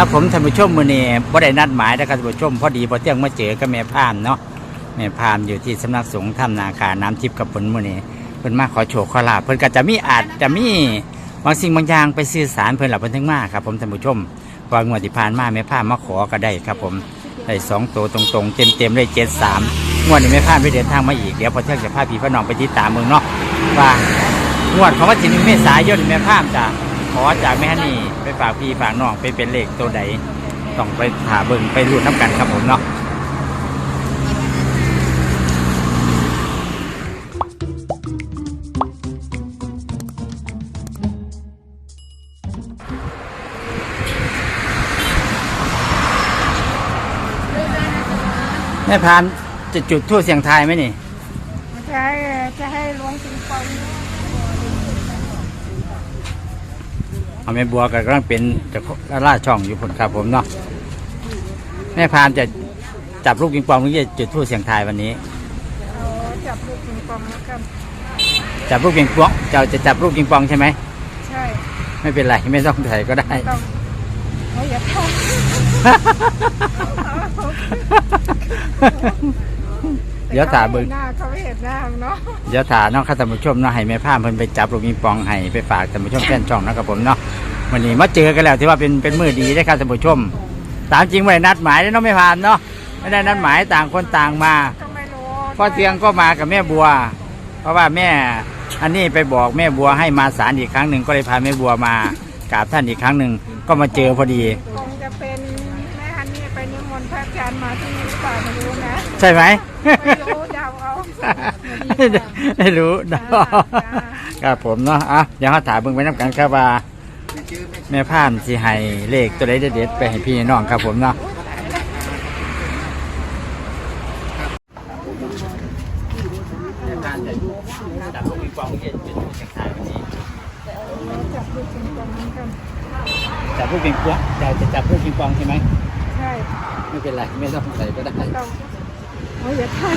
ครับผมท่านผู้ชมมือนี้บ่ได้นัดหมายนะครับท่านผู้ชมพอดีพอเที่ยงมาเจอกับแม่พามเนาะแม่พามอยู่ที่สำนักสงฆ์ถ้ำนาคาน้ำทิพย์กับผลมือนี้เพิ่นมาขอโชคขอลาภเพิ่นก็จะมีอาจจะมีบางสิ่งบางอย่างไปสื่อสารเพิ่นหลับเพิ่นถึงมากครับผมท่านผู้ชมวางงวดที่ผ่านมาแม่พามมาขอก็ได้ครับผมได้สองตัวตรงๆ เต็มๆเลยเจ็ดสามงวดนี้แม่พามไปเดินทางมาอีกเดี๋ยวพอเที่ยงจะพาพี่พน้องไปที่ตามเมืองเนาะว่างวดของวันที่หนึ่งเมษายนแม่พามจะข อจากแม่นี่ไปฝากพี่ฝากน้องไปเป็นเลขตัวใดต้องไปหาเบิ่งไปรุ่นน้ำกันครับผมเนาะแม่พานจะจุดทั่วเสียงทายไหมนี่ จะให้จะให้หลวงปิงปอง เอาแม่บัวก็กำลังเป็นจะล่าช่องอยู่ผลครับผมเนาะแม่พานจะจับลูกปิงปองหรือจะจุดทั่วเสียงทายวันนี้เอาจับลูกปิงปองแล้วกันจับลูกปิงปองจะจะจับลูกปิงปองใช่ไหมใช่ไม่เป็นไรไม่ต้องใส่ก็ได้ต้องโอ้ยอย่าทำ เดี๋ยวถามเบิ่งหน้าเขาไม่เห็นหน้าเนาะเดี๋ยวถาน้องข้าท่านผู้ชมเนาะให้แม่พามเพิ่นไปจับลูกปิงปองให้ไปฝากท่านผู้ชมแฟนช่องนะครับผมเนาะวันนี้มาเจอกันแล้วถือว่าเป็นเป็นมือดีได้อครับท่านผู้ชม ตามจริงไม่ได้นัดหมายเลยเนาะไม่ผ่านเนาะไม่ได้นัดหมายต่างคนต่างมาก็ไม่รู้พ่อเตียงก็มากับแม่บัว เพราะว่าแม่อันนี้ไปบอกแม่บัวให้มาศาลอีกครั้งหนึ่งก็เลยพาแม่บัวมากราบท่านอีกครั้งหนึ่งก็มาเจอพอดี คงจะเป็นแม่ฮันนี่ไปนิมนต์พระอาจารย์มาที่ ใช่ไหมไม่รู้เดาเอาไม่รู้เนาะครับผมเนาะอะเดี๋ยวเขาถามเบิ่งไปน้ำกันครับว่าแม่พามสิให้เลขตัวใดเด็ดๆไปให้พี่น้องครับผมเนาะจับลูกปิงปองเย็นเป็นลูกแข่งขันวันนี้จับลูกปิงปองเหมือนกันจับลูกปิงปองเราจะจับลูกปิงปองใช่ไหมใช่ไม่เป็นไรไม่ต้องใส่ก็ได้ ต้องโอ้ยอย่าทำ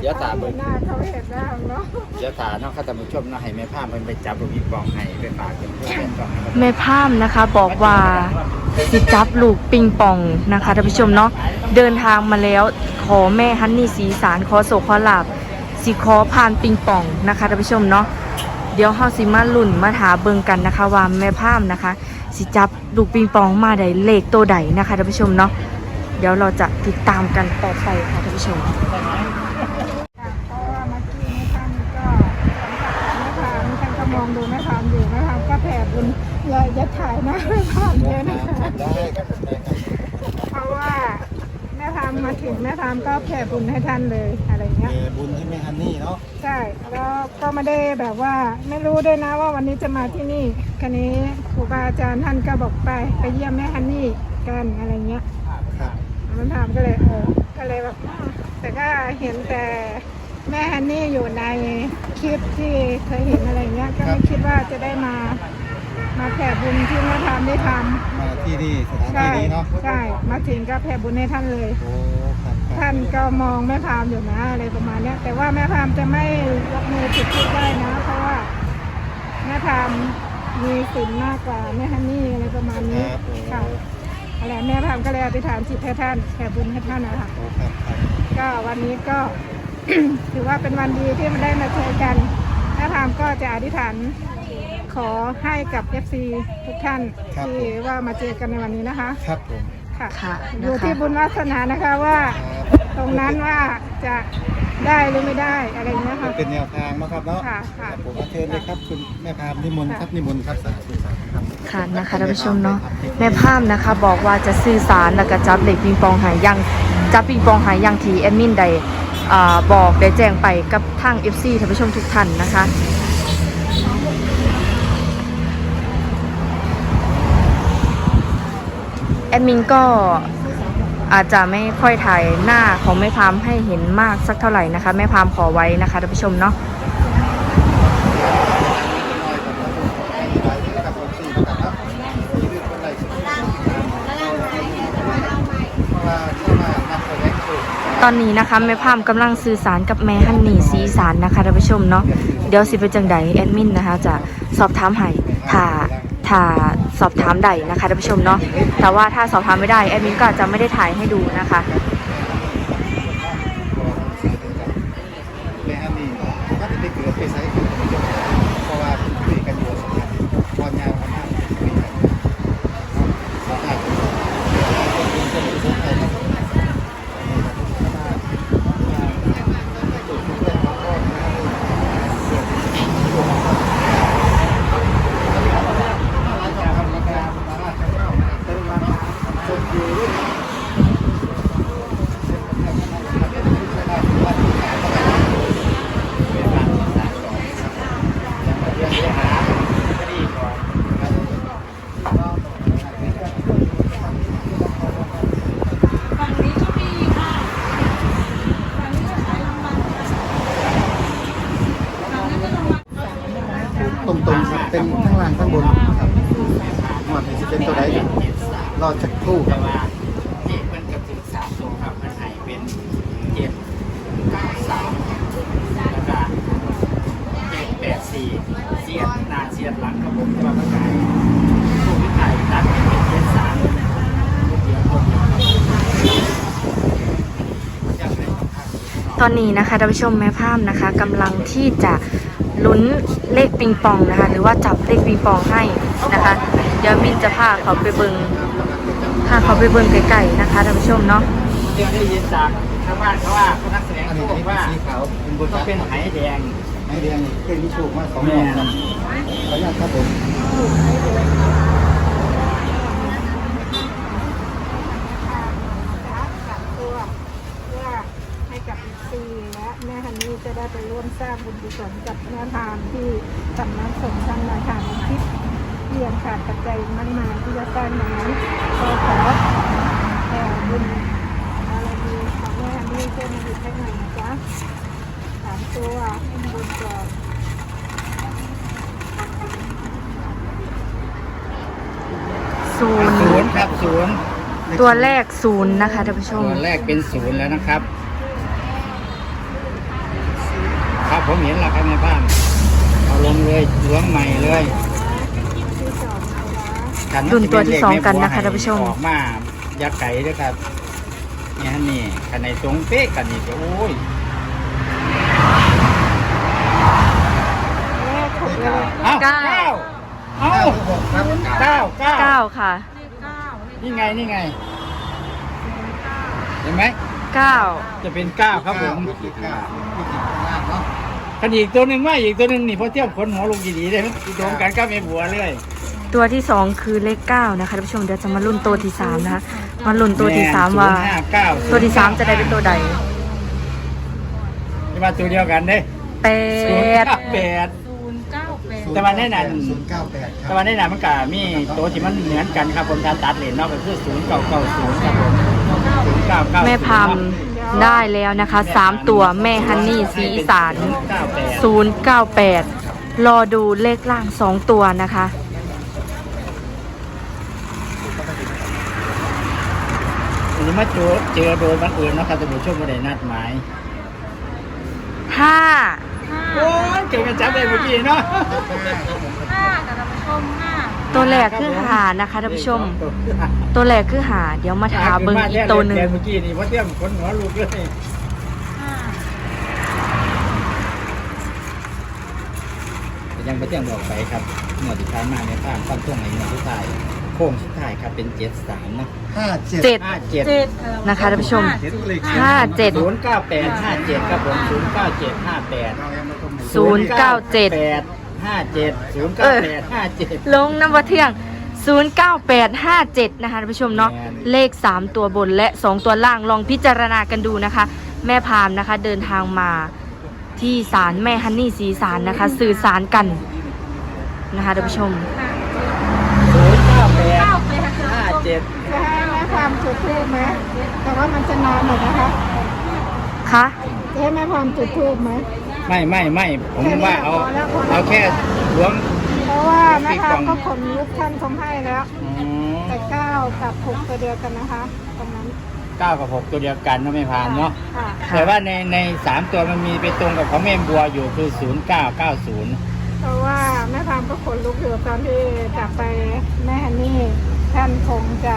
เดี๋ยวถามเบิ่งหน้าเขาไม่เห็นหน้าเนาะเดี๋ยวถามน้องข้าตำรวจชมเนาะให้แม่พามเพิ่นไปจับลูกปิงปองให้ไปฝากเพื่อนเพื่อนก่อนนะครับแม่พามนะคะบอกว่าสิจับลูกปิงปองนะคะท่านผู้ชมเนาะเดินทางมาแล้วขอแม่ฮันนี่สีสารขอโศกขอลาบสิขอผ่านปิงปองนะคะท่านผู้ชมเนาะเดี๋ยวเฮาสิมาลุ่นมาถาเบิ่งกันนะคะว่าแม่พามนะคะ สิจับลูกปิงปองมาได้เลขตัวใดนะคะท่านผู้ชมเนาะเดี๋ยวเราจะติดตามกันต่อไปค่ะท่านผู้ชมเพราะว่าเมื่อกี้แม่พามก็แม่พามท่านก็มองดูแม่พามอยู่แม่พามก็แผ่บุญอย่าอย่าถ่ายนะแม่พามเยอะนะคะ ได้ครับได้ครับ เพราะว่าแม่ พามมาถึงแม่พามก็แผ่บุญให้ท่านเลยอะไรเงี้ย เออบุญให้แม่ฮันนี่เนาะใช่แล้วก็ไม่ได้แบบว่าไม่รู้ด้วยนะว่าวันนี้จะมาที่นี่คันนี้ครูบาอาจารย์ท่านก็บอกไปไปเยี่ยมแม่ฮันนี่กันอะไรเงี้ยครับมันถามก็เลยเออก็เลยแบบอืมแต่ก็เห็นแต่แม่ฮันนี่อยู่ในคลิปที่เคยเห็นอะไรเงี้ยก็ไม่คิดว่าจะได้มา มาแผ่บุญที่แม่ทำได้ทมาที่นี่สถานำใช่ที่นี้เนาะใช่มาถึงก็แผ่บุญให้ท่านเลย โอ้ครับครับท่านก็มองแม่พามอยู่นะอะไรประมาณเนี้ย แต่ว่าแม่พามจะไม่ยกมือจุดทูปได้นะ เพราะว่าแม่พามมีศีลมากกว่าแม่ฮันนี่อะไรประมาณนี้ค่ะอะไรแม่พามก็เลยอธิษฐานจิตให้ท่านแผ่บุญให้ท่านนะคะ โอ้ครับครับก็วันนี้ก็ ถือว่าเป็นวันดีที่มันได้มาเจอกันแม่พามก็จะอธิษฐาน ขอให้กับ FC ทุกท่านที่ว่ามาเจอกันในวันนี้นะคะครับผมค่ะค่ะอยู่นะคะ ที่บุญวาสนานะคะว่าตรงนั้นว่าจะได้หรือไม่ได้อะไรอย่างเงี้ยมัค่ะนเป็นแนวทางเนาะครับเนาะค่ะค่ะผมเชิญเลยครับคุณแม่พามนิมนต์ครับนิมนต์ครับสาธุสาธุครับ ค่ะนะคะท่านผู้ชมเนาะแม่พามนะคะบอกว่าจะสื่อสารแล้วก็จับเหล็กปิงปองหายยังจับปิงปองหายยังทีแอดมินใดอ่าบอกได้แจ้งไปกับทาง FC ท่านผู้ชมทุกท่านนะคะ แอดมินก็อาจจะไม่ค่อยถ่ายหน้าของแม่พามให้เห็นมากสักเท่าไหร่นะคะ แม่พามขอไว้นะคะท่านผู้ชมเนาะตอนนี้นะคะแม่พามกำลังสื่อสารกับแม่ฮันนี่สีสารนะคะท่านผู้ชมเนาะเดี๋ยวสิเป็นจังใดแอดมินนะคะ จะสอบถามให้ถ้า ถ้าสอบถามใดนะคะท่านผู้ชมเนาะแต่ว่าถ้าสอบถามไม่ได้แอดมินก็อาจจะไม่ได้ถ่ายให้ดูนะคะ แม่ฮันนี่ก็จะได้เกิดไปใช้กันเพราะว่าคุยกันอยู่สมัยตอนยาวมากคุยกันสถาน ตรงๆครับเป็นข้างข้างบนครับหมดจะเป็นตัวใดรอสักครู่ครับ ว่าเจ็ดมันกับถึงสามตัวครับมันให้เป็นเจ็ดเก้าสามแล้วก็เจ็ดแปดสี่เสียดหน้าเสียดหลังครับผมจะมาประกายตัวที่ถ่ายตัดเป็นเจ็ดสามเดียวคนเดียวครับ ตอนนี้นะคะท่านผู้ชมแม่พามนะคะกำลังที่จะลุ้นเลขปิงปองนะคะ หรือว่าจับเลขปิงปองให้นะคะ เดี๋ยวมินจะพาเขาไปเบิงพาเขาไปเบิงไกลๆนะคะท่านผู้ชมเนาะเดี๋ยวได้ยินจากชาวบ้านเขาว่าคนนักแสดงอันเขานี้บอกว่าสีขาวเป็นบุญต้องเป็นไหแดงไม้แดงเป็นที่ถูกมาสองหมวกครับขออนุญาตครับผม กักตัวเพื่อให้กับอีกซีและแม่ฮันนี่ จะได้ไปร่วมสร้างบุญกุศลกับแม่ทานที่สำนักสงฆ์ทางนาคาทิพย์เรียนขาดปัจจัยมากมายที่จะสร้างมานั้นก็ขอแผ่บุญบารมีของแม่ฮันนี่ช่วยมาหยุดให้หน่อยนะจ๊ะสามตัวบุญก่อนศูนย์ศูนย์ครับศูนย์ตัวแรกศูนย์นะคะท่านผู้ชมตัวแรกเป็นศูนย์แล้วนะครับ ครับ ผมเห็นแล้วครับแม่บ้านเอาลงเลยล้วงใหม่เลยที่สองนะคะรุ่นตัวที่สองกันนะคะท่านผู้ชม ออกมาอยาไก่ด้วยครับเนี่ยนี่ขันในตรงเป๊ะกันนี่ก็โอ้ยแม่ถูกเลยเอ้าเก้าเอ้าครับเก้าเก้า เก้าค่ะนี่ไงนี่ไง เห็นไหมเก้าจะเป็นเก้าครับผมวิธีเก้า คันอีกตัวหนึ่งว่าอีกตัวหนึ่งนี่พอเทียบขนหัวลงดีๆเลยมันตรงกันกับไอ้บัวเลยตัวที่สองคือเลขเก้านะคะท่านผู้ชมเดี๋ยวจะมาลุ้นตัวที่สามนะคะมาลุ้นตัวที่สามว่าห้าเก้าตัวที่สามจะได้เป็นตัวใดจะมาตัวเดียวกันเด้แปศูนย์ดเก้าแปดแต่ว่าแน่นอนศูนย์เก้าแปดคแต่รับว่าในหนามันก็มีตัวที่มันเหมือนกันครับผมการตัดเลนเนาะก็คือศูนย์เก้าเก้าศูนย์ครับผมศูนย์เก้าเก้าแม่พาม ได้แล้วนะคะสามตัวแม่ฮันนี่สีอีสานเก้าแปดศูนย์เก้าแปดรอดูเลขล่างสองตัวนะคะอันนี้มาเจอเจอโดยบังเอิญเนาะครับท่านผู้ชมไม่ได้นัดหมายห้าโอ้ยเก่งกันจับได้เมื่อกี้เนาะตั วแรกคือหานะคะท่านผู้ชม ตัวแรกคือหา เดี๋ยวมาถาเบิงอีกตัวหนึ่งเมื่อกี้นี่พอเทียบขนหัวลูกเลยยังไปเที่ยงบอกไปครับหมวดที่ผ่านมาในภาพความช่วงไหนหมวดที่ตายโค้งสุดท้ายครับเป็นเจ็ดสามเนาะห้าเจ็ดเจ็ดห้าเจ็ดนะคะท่านผู้ชมเจ็ดเลขห้าเจ็ดศูนย์เก้าแปดห้าเจ็ดครับผมศูนย์เก้าเจ็ดห้าแปดเรายังไม่ต้องศูนย์เก้าเจ็ดแปด ห้าเจ็ดศูนย์เก้าแปดห้าเจ็ด ลงน้ำวัเที่ยง 09857 นะคะท่านผู้ชมเนาะแม่น เลข 3 ตัวบนและ 2 ตัวล่างลองพิจารณากันดูนะคะ แม่พามนะคะเดินทางมาที่ศาลแม่ฮันนี่สีสารนะคะ สื่อสารกันนะคะท่านผู้ชม ศูนย์เก้าแปดห้าเจ็ดจะให้แม่พามจุดทูบไหมแต่ว่ามันจะนานหน่อยนะคะ คะ จะให้แม่พามจุดทูบไหม ไม่ไม่ไม่ผมว่าเอาเอาแค่ล้วง เพราะว่าแม่พามก็ขนลุกท่านทำให้แล้วอ๋อแต่เก้ากับหกตัวเดียวกันนะคะ ตรงนั้นเก้ากับหกตัวเดียวกันเนาะแม่พามเนาะค่ะค่ะ แต่ว่าในในสามตัวมันมีไปตรงกับของแม่บัวอยู่คือศูนย์เก้าเก้าศูนย์เพราะว่าแม่พามก็ขนลุกอยู่ตอนที่จับไปแม่ฮันนี่ท่านคงจะ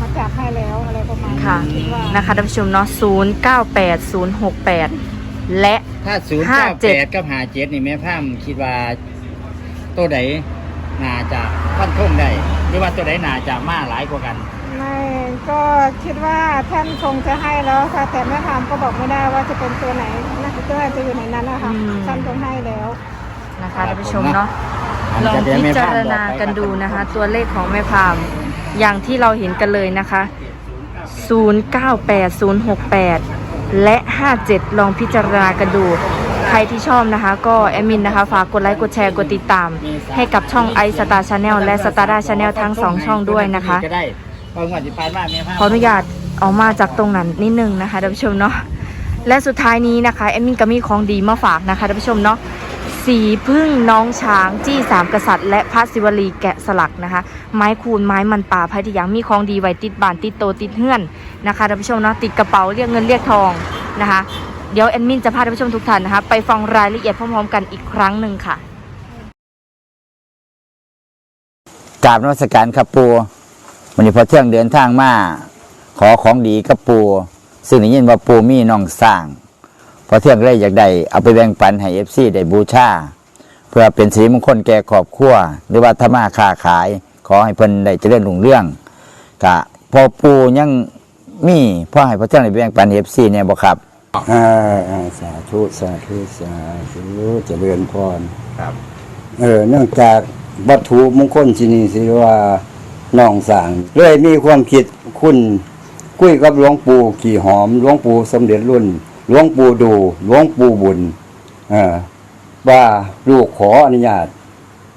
มาจับให้แล้วอะไรประมาณนี้ค่ะคิดว่านะคะท่านผู้ชมเนาะ 098 068 และ ถ้าศูนย์ห้าเก้าเจ็แปด ดกับหาเจ็ดนี่แม่พามคิดว่าตัวไหนน่าจะค่อนข้างได้หรือว่าตัวไหนน่าจะมาหลายกว่ากัน ไม่ก็คิดว่าท่านคงจะให้แล้วค่ะ แต่แม่พามก็บอกไม่ได้ว่าจะเป็นตัวไหนน่าจะจะอยู่ในนั้นนะคะอืม ท่านคงให้แล้ว นะคะท่านผู้ชมเนาะครับลองเดี๋ยวพิแม่จาพามรบอกณาไปกันดูรับนะคะ ตัวเลขของแม่พามอย่างที่เราเห็นกันเลยนะคะ 098 068 และ 57 ลองพิจารณากันดู ใครที่ชอบนะคะ ก็แอดมินนะคะ ฝากกดไลค์ กดแชร์ กดติดตาม ให้กับช่องไอสตาร์ชาแนลและสตาร์ดาชาแนลทั้ง 2 ช่องด้วยนะคะ ก็ได้เพราะงวดที่ผ่านมาแม่พามขออนุญาตออกมาจากตรงนั้นนิดนึงนะคะท่านผู้ชมเนาะและสุดท้ายนี้นะคะแอมมินก็มีของดีมาฝากนะคะท่านผู้ชมเนาะ สีพึ่งน้องช้างจี้สามกษัตริย์ และพระศิวลีแกะสลักนะคะ ไม้คูนไม้มันป่าภัยที่ยังมีของดีไว้ติดบานติดโตติดเฮือนนะคะท่านผู้ชมเนาะติดกระเป๋าเรียกเงินเรียกทองนะคะ เดี๋ยวแอดมินจะพาท่านผู้ชมทุกท่านนะคะไปฟังรายละเอียดพร้อมๆ กันอีกครั้งหนึ่งค่ะกราบนมัสการครับปูวันนี้พอเที่ยงเดินทางมาขอของดีกับปูซึ่งได้ยินว่าปูมีน้องสร้าง พอเที่ยงเลยอยากได้เอาไปแบ่งปันให้เอฟซีได้บูชาเพื่อเป็นสีมงคลแก่ครอบครัวหรือว่าธรรมาค้าขาย ขอให้เพิ่นได้เจริญรุ่งเรื่องกะพอปูยังมีพ่อให้พอเที่ยงได้แบ่งปันเอฟซีเนี่ยบ่ครับอ่าอ่าสาธุสาธุสาธุเจริญพรครับ เออเนื่องจากวัตถุมงคลที่นี่สิว่าน้องสางเลยมีความคิดคุณคุยกับหลวงปู่ขี่หอมหลวงปู่สมเด็จรุ่น หลวงปู่ดูหลวงปู่บุญเออว่าลูกขออนุญาต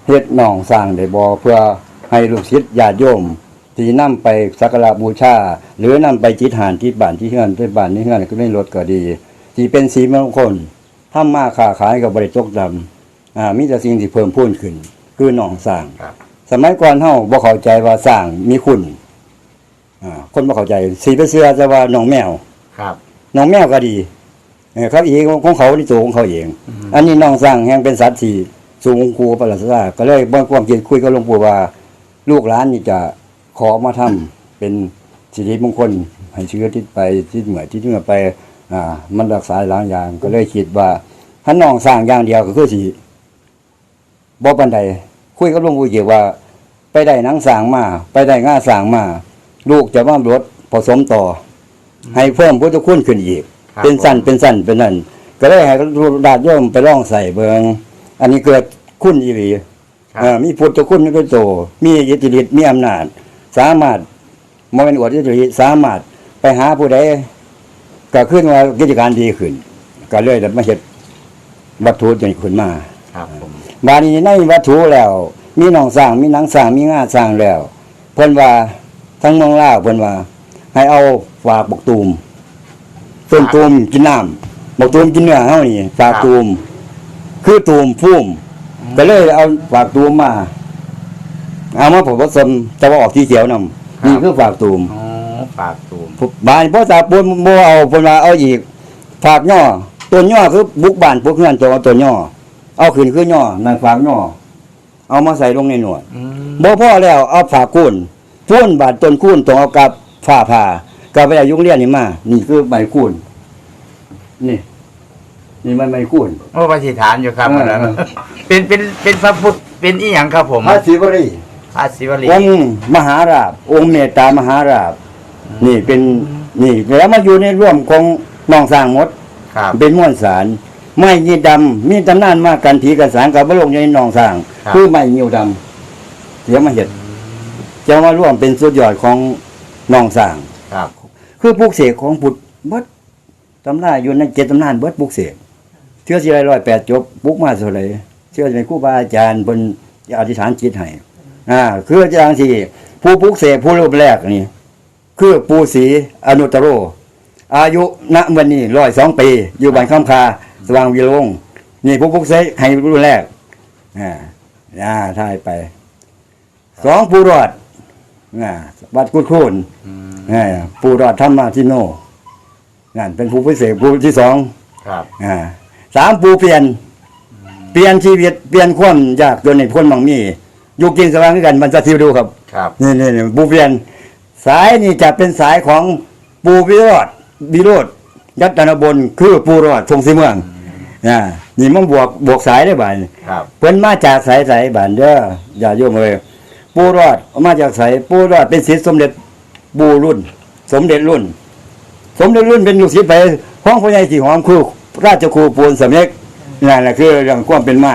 เฮ็ดน้องสร้างได้บ่เพื่อให้ลูกศิษย์ญาติโยมที่นำไปสักการะบูชา หรือนำไปจิตหานที่บ้านที่เฮือนที่บ้านที่เฮือนก็ไม่ลดก็ดีที่เป็นสีมงคลทำมาค้าขายกับบริจกดำอ่ามีแต่สิ่งที่เพิ่มพูนขึ้น คือหนองสร้างครับสมัยก่อนเฮาบ่เข้าใจว่าสร้างมีคุณอ่าคนบ่เข้าใจสีไปเสื้อจะว่าหนองแมวครับหนองแมวก็ดีเออ ครับอีกของเขาที่ตัวของเขาเอง อันนี้น้องสร้างแห่งเป็นสัตว์ที่สูงครูประหลัดซาก็เลยบ่ความคิดคุยกับหลวงปู่ว่าลูกหลานนี่จะขอมาทำเป็นสิริมงคลให้เชื้อทิศไปทิศเหนือทิศเหนือไป อ่า มันรักษาหลายอย่างก็เลยคิดว่าถ้าน้องสร้างอย่างเดียวก็คือสิบ่ปันใดคุยกับหลวงปู่เกี่ยวว่า ไปได้หนังสร้างมาไปได้ง่าสร้างมาลูกจะว่ารถผสมต่ออให้เพิ่มพุทธคุณขึ้นอีก ครับเป็นสั้นผมเป็นสั้นเป็นนั่นก็เลยให้ดาดโยมไปลองใส่เบิงอันนี้เกิดคุณอีหลีครับ เอ่อมีพุทธคุณในตัวโต มีอิทธิฤทธิ์มีอำนาจ สามารถมเป็นอวดอิทธิฤทธิ์สามารถไปหาผู้ใดก็ขึ้นว่ากิจการดีขึ้น ก็เลยได้มาเฮ็ดวัตถุจนขึ้นมา ครับผมบาดนี้ในวัตถุแล้ว มีหนองสร้างมีหนังสร้างมีงาสร้างแล้ว เพิ่นว่าทั้งเมืองลาวเพิ่นว่า ให้เอาฝากบกตูม ต้นตูมกินน้ำบกตูมกินเนื้อเฮานี่ฝากตูมคือตูมพุ่มก็เลยเอาฝากตูมมา เอามาผมผสมจะว่าออกสีเขียวนำนี่คือฝากตูมอ๋อปากตูมบานพ่อตาปูนโมเอาเพิ่นว่าเอาอีกฝากย่อตัวย่อคือบุกบ้านพวกเพื่อนตัวเอาตัวย่อเอาขึ้นคือย่อนั่นฝากย่อเอามาใส่ลงในหนวดอืมบ่พอแล้วเอาฝากคูนพูนบาดต้นคูนต้องเอากับฝ้าผ่า กับไปเอายุงเรียนนี่มานี่คือใบคูนนี่ นี่มันใบคูนโอ้ปฏิฐานอยู่ครับเอออันนั้นเป็นเป็นเป็นพระพุทธเป็นอีหยังครับผมพระศิวรีพระศิวลี องค์มหาราบ องค์เมตตามหาราบ นี่เป็นนี่แล้วมาอยู่ในร่วมของน้องสร้างหมด ครับ เป็นม้วนสารไม้ยีดำมีตำนานมากกันผีกันสารกับพระลงในหนองสร้าง ครับ คือไม้ยิวดำเดี๋ยวมาเห็ดจะมาร่วมเป็นสุดยอดของหนองสร้าง ครับ คือปลูกเสกของบุตรเบิดตำนาอยู่ในเจ็ดตำนานเบิดปลูกเสกเชื่อสิไรร้อยแปดจบปลูกมาเท่าไรเชื่อในครูบาอาจารย์บนอธิษฐานจิตให้อ่าคืออย่างที่ผู้ปลูกเสกผู้รูปแรกนี่คือปูศรีอนุตโร อายุณวันนี้ร้อยสองปี อยู่บ้านข้ามคาสว่างวิโรงนี่ผู้ปลุกเสกให้รุ่นแรกอ่าอ่าท่ายไปสองผู้รอด อ่าวัดกุดคูนอืมอ่าปูรอดธรรมาทิโนนั่นเป็นผู้พิเศษผู้ที่สองครับอ่าสามปูเปลี่ยน เปลี่ยนชีวิตเปลี่ยนความยากจนในพ้นบางมีอยู่กินสว่างด้วยกันมันจะทิวดูครับ ครับนี่นี่นี่ปูเปลี่ยน สายนี่จะเป็นสายของปูวิโรดวิโรดยัตนบนคือปูรอดทรงสีเมืองอ่านี่มันบวกบวกสายได้บ่ายครับเพิ่นมาจากสายสายบานเด้ออย่าโยมเลย ปูรอดมาจากสายปูรอดเป็นศิษย์สมเด็จบูรุ่น สมเด็จรุ่น สมเด็จรุ่นเป็นลูกศิษย์ไปของพ่อใหญ่สีหอมคือราชครูปูนสำเร็จนั่นแหละคือเรื่องความเป็นมา